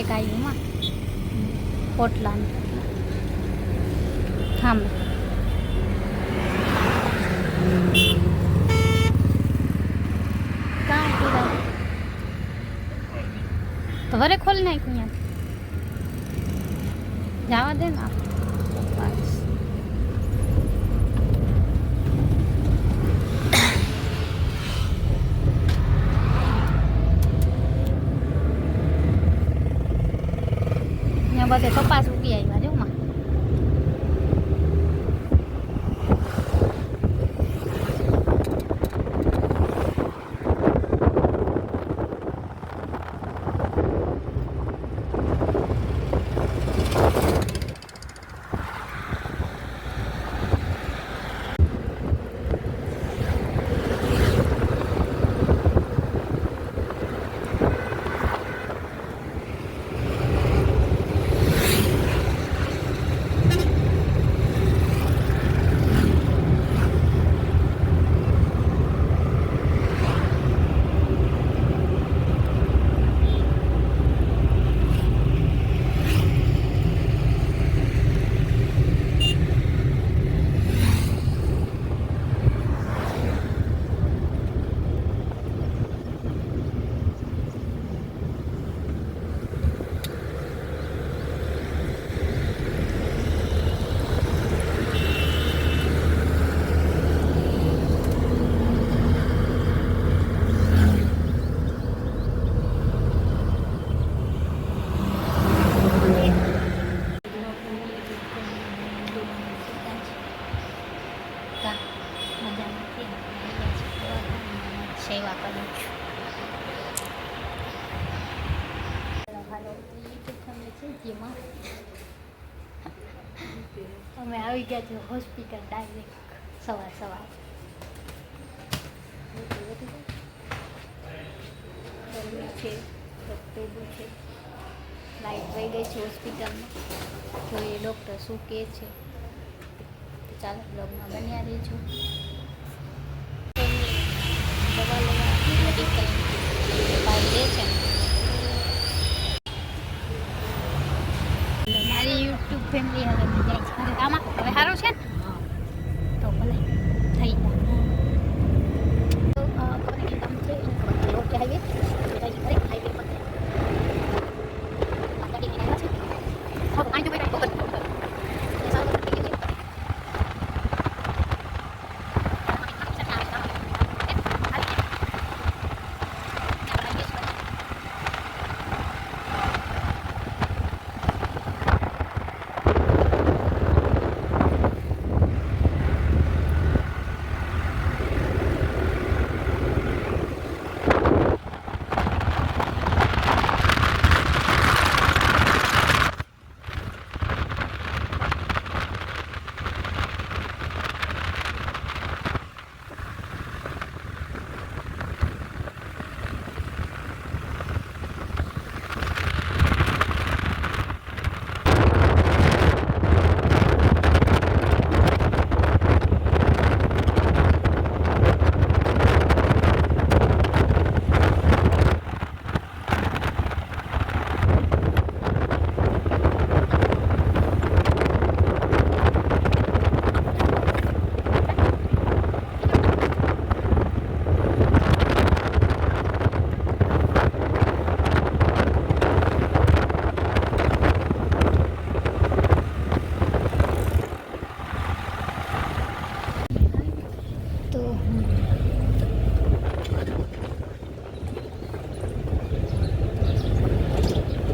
ખારે કાયુંમાં પોટલા કીધા તો વરે ખોલી નાખ્યું જવા દે ને આપણે બસ અહીંયા બધે કપાસ ઉગી આવ્યા જો માં કા મજા નથી સેવા કરું છું જેમાં અમે આવી ગયા છીએ હોસ્પિટલ ડાયરેક્ટ સવાર સવાર. ગરમી છે પેલું છે. લાઈટ વહી ગઈ છે હોસ્પિટલમાં. જોઈએ ડૉક્ટર શું કહે છે. ચાલો બ્લોગમાં બન્યા રહેજો. દવા લેવા મેડિકલ ભાઈ લે છે એટલે મારી યુટ્યુબ ફેમિલી હવે જાય છે અરે આમાં હવે સારું છે ને તો ભલે થઈ જાય તો અ, ખબર નહીં કામ છે રોડ હાઈવે હાઈવે હાઈવે પર ગાડી લઈને આવ્યા છે હા પાણી તો ભાઈ બહુ બધું સારું થઈ ગયું છે તો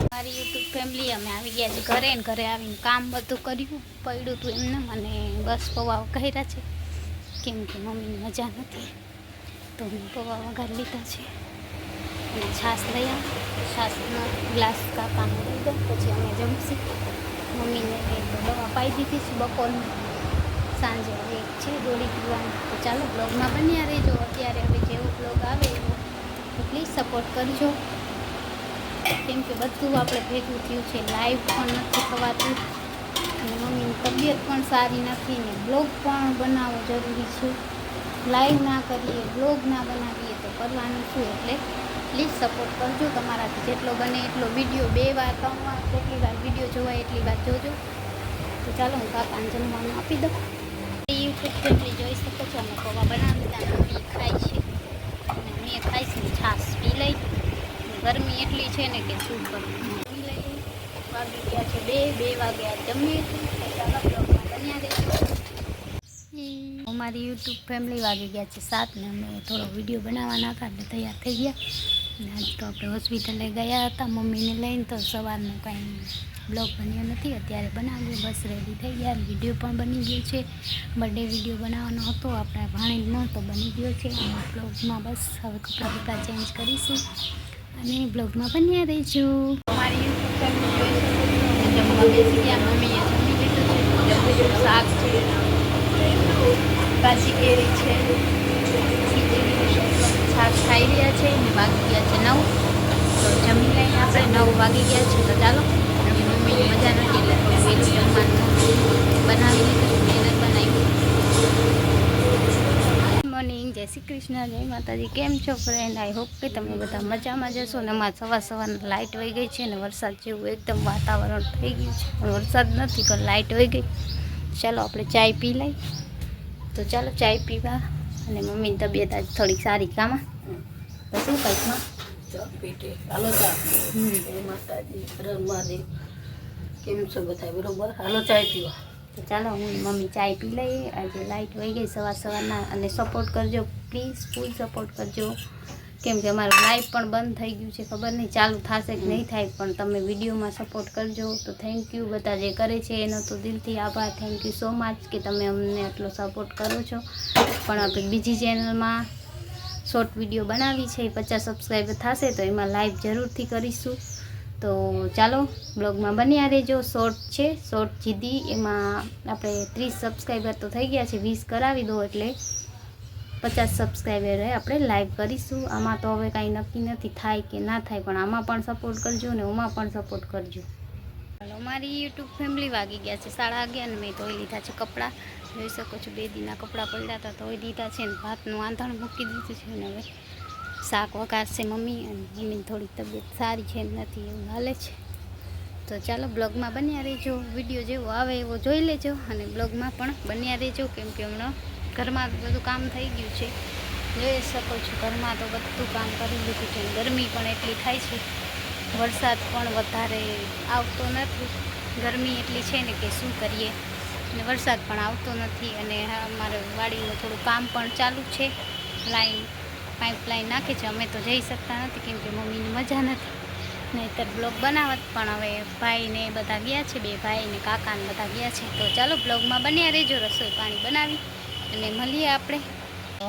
મારી યુટ્યુબ ફેમિલી અમે આવી ગયા છે ઘરે ને ઘરે આવીને કામ બધું કર્યું, પડ્યું હતું એમને અને બસ પૌવા કર્યા છે. કેમ કે મમ્મીની મજા નથી. તો મેં પૌવા વઘારી લીધા છે. અને છાશ લઈ આવી. છાશનો ગ્લાસ કાકાને લઈ દો પછી અમે જમશી. મમ્મીને દવા પાઈ દીધી છે બપોરની. સાંજે હવે એક છે દોડી પીવાની. તો ચાલો બ્લોગમાં બન્યા રહેજો. અત્યારે હવે જેવો બ્લોગ આવે એવો. પ્લીઝ સપોર્ટ કરજો. કેમ કે બધું આપણે ભેગું થયું છે. લાઈવ પણ નથી થવાતું. અને મમ્મીની તબિયત પણ સારી નથી ને બ્લોગ પણ બનાવવો જરૂરી છે. લાઈવ ના કરીએ બ્લોગ ના બનાવીએ તો કરવાનું શું? એટલે પ્લીઝ સપોર્ટ કરજો. તમારાથી જેટલો બને એટલો વીડિયો બે વાર, ત્રણ વાર જેટલી વાર વીડિયો જોવાય એટલી વાર જોજો. તો ચાલો હું કાકાને જમવાનું આપી દઉં. યુટ્યુબ જેટલી જોઈ શકો છો અમે પૌવા બનાવી દીધા મમ્મી ખાય છે અને મેં ખાઈશ ને છાશ પી લઈ ગરમી એટલી છે ને કે શું કરવું વાગી ગયા છે બે બે વાગ્યા જમીએ અમારી યુટ્યુબ ફેમિલી વાગી ગયા છે સાત ને અમે થોડો વીડિયો બનાવવાના નાખા એટલે તૈયાર થઈ ગયા. અને આજ તો આપણે હોસ્પિટલે ગયા હતા મમ્મીને લઈને, તો સવારનું કાંઈ બ્લોગ બન્યો નથી. અત્યારે બનાવ્યો બસ રેડી થઈ ગયા. વીડિયો પણ બની ગયો છે. બર્થડે વીડિયો બનાવવાનો હતો, આપણા ભાણેજનો, તો બની ગયો છે. અને બ્લોગમાં બસ હવે કપડાં બપડા ચેન્જ કરીશું. અને બ્લોગમાં બન્યા રહીજો. શાક છે. કાચી કેરી છે. શાક ખાઈ રહ્યા છે ને વાગી ગયા છે નવ. તો જમી લઈને આપણે નવ વાગી ગયા છે. તો ચાલો મમ્મીની મજા નથી એટલે વહેલું જમવાનું બનાવી લીધું મહેનત બનાવી મોર્નિંગ જય શ્રી કૃષ્ણ જય માતાજી. કેમ છો ફ્રેન્ડ આઈ હોપ કે તમે બધા મજામાં જશો ને અમારે સવાર સવારના લાઇટ વહી ગઈ છે ને વરસાદ જેવું એકદમ વાતાવરણ થઈ ગયું છે. પણ વરસાદ નથી પણ લાઇટ વહી ગઈ. ચાલો આપણે ચાય પી લઈ તો ચાલો ચાય પીવા. અને મમ્મીની તબિયત આજ થોડીક સારી કામાં તો શું કંઈકમાં કેમ છો બધા? બરોબર? હાલો ચાય પીવા. તો ચાલો હું મમ્મી ચાય પી લઈએ. આજે લાઇટ વહી ગઈ સવાર સવારના. અને સપોર્ટ કરજો. પ્લીઝ ફૂલ સપોર્ટ કરજો. કેમ કે અમારું લાઈવ પણ બંધ થઈ ગયું છે, ખબર નહીં, ચાલુ થશે કે નહીં થાય, પણ તમે વિડીયોમાં સપોર્ટ કરજો. તો થેન્ક યુ બધા જે કરે છે, એનો તો દિલથી આભાર. થેન્ક યુ સો મચ કે તમે અમને આટલો સપોર્ટ કરો છો. પણ આપણે બીજી ચેનલમાં શોર્ટ વીડિયો બનાવી છે, પચાસ સબસ્ક્રાઈબર થશે, તો એમાં લાઈવ જરૂરથી કરીશું. તો ચાલો બ્લોગમાં બન્યા રહેજો. શોર્ટ છે શોર્ટ જીદી. એમાં આપણે ત્રીસ સબસ્ક્રાઈબર તો થઈ ગયા છે, વીસ કરાવી દો એટલે. પચાસ સબસ્ક્રાઈબરે આપણે લાઈવ કરીશું. આમાં તો હવે કાંઈ નક્કી નથી થાય કે ના થાય, પણ આમાં પણ સપોર્ટ કરજો ને ઓમાં પણ સપોર્ટ કરજો. ચાલો મારી યુટ્યુબ ફેમિલી વાગી ગયા છે સાડા અગિયાર મેં ધોઈ લીધા છે કપડાં. જોઈ શકો છો, બે દીના કપડાં પડ્યા હતા, ધોઈ દીધા છે ને ભાતનું આંધણ મૂકી દીધું છે ને હવે. શાક વઘારશે મમ્મી અને મમ્મી થોડીક તબિયત સારી છે એમ નથી, એવું હાલે છે. તો ચાલો, બ્લોગમાં બન્યા રહેજો. વીડિયો જેવો આવે એવો જોઈ લેજો અને બ્લોગમાં પણ બન્યા રહેજો, કેમ કે હમણાં ઘરમાં બધું કામ થઈ ગયું છે. જોઈ શકો છો, ઘરમાં તો બધું કામ કરી લીધું છે. ગરમી પણ એટલી થાય છે. વરસાદ પણ વધારે આવતો નથી. ગરમી એટલી છે ને કે શું કરીએ? અને વરસાદ પણ આવતો નથી અને અમારે વાડીનું થોડું કામ પણ ચાલુ છે. લાઈન પાઇપલાઈન નાખે છે. અમે તો જઈ શકતા નથી કેમ કે મમ્મીની મજા નથી. નહીંતર બ્લોગ બનાવત પણ હવે ભાઈને બધા ગયા છે, બે ભાઈ ને કાકા બધા ગયા છે. તો ચાલો બ્લોગમાં બન્યા રહેજો, રસોઈ પાણી બનાવી. અને મળીએ આપણે.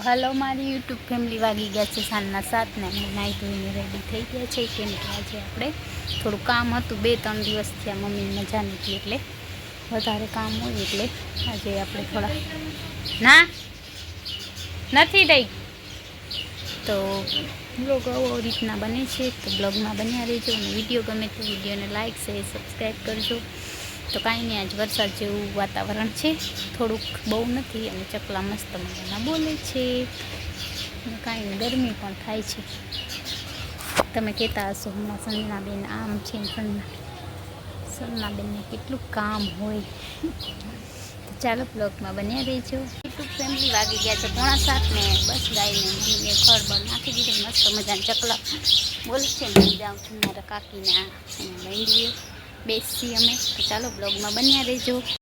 હલો મારી યુટ્યુબ ફેમિલી વાગી ગયા છે સાંજના સાતને અમે નાહી ધોઈને રેડી થઈ ગયા છે, કેમ કે આજે આપણે થોડું કામ હતું, બે ત્રણ દિવસ થયા મમ્મીની મજા નથી એટલે વધારે કામ હોય એટલે આજે આપણે થોડા ના, નથી દઈ તો બ્લોગ આવો રીતના બને છે, તો બ્લોગમાં બન્યા રહેજો અને વીડિયો ગમે તો વિડીયોને લાઇક શેર સબસ્ક્રાઈબ કરજો. તો કાંઈ નહીં, આજ વરસાદ જેવું વાતાવરણ છે. થોડુંક બહુ નથી અને ચકલા મસ્ત મજાના બોલે છે. કાંઈ ગરમી પણ થાય છે. તમે કહેતા હશો, હમણાં સંજનાબેન આમ છે સંજના સંજનાબેનને કેટલું કામ હોય. તો ચાલો બ્લોગમાં બન્યા રહેજો. કેટલું ફેમિલી વાગી ગયા છે પોણા સાત ને બસ ગાયને ખડ બળ નાખી દીધી, મસ્ત મજાના ચકલા. બોલે છે ને જાઉં છું મારા કાકીને. આ અહીંયા લઈ લઈએ બેસી અમે. ચાલો બ્લોગમાં બન્યા રહેજો.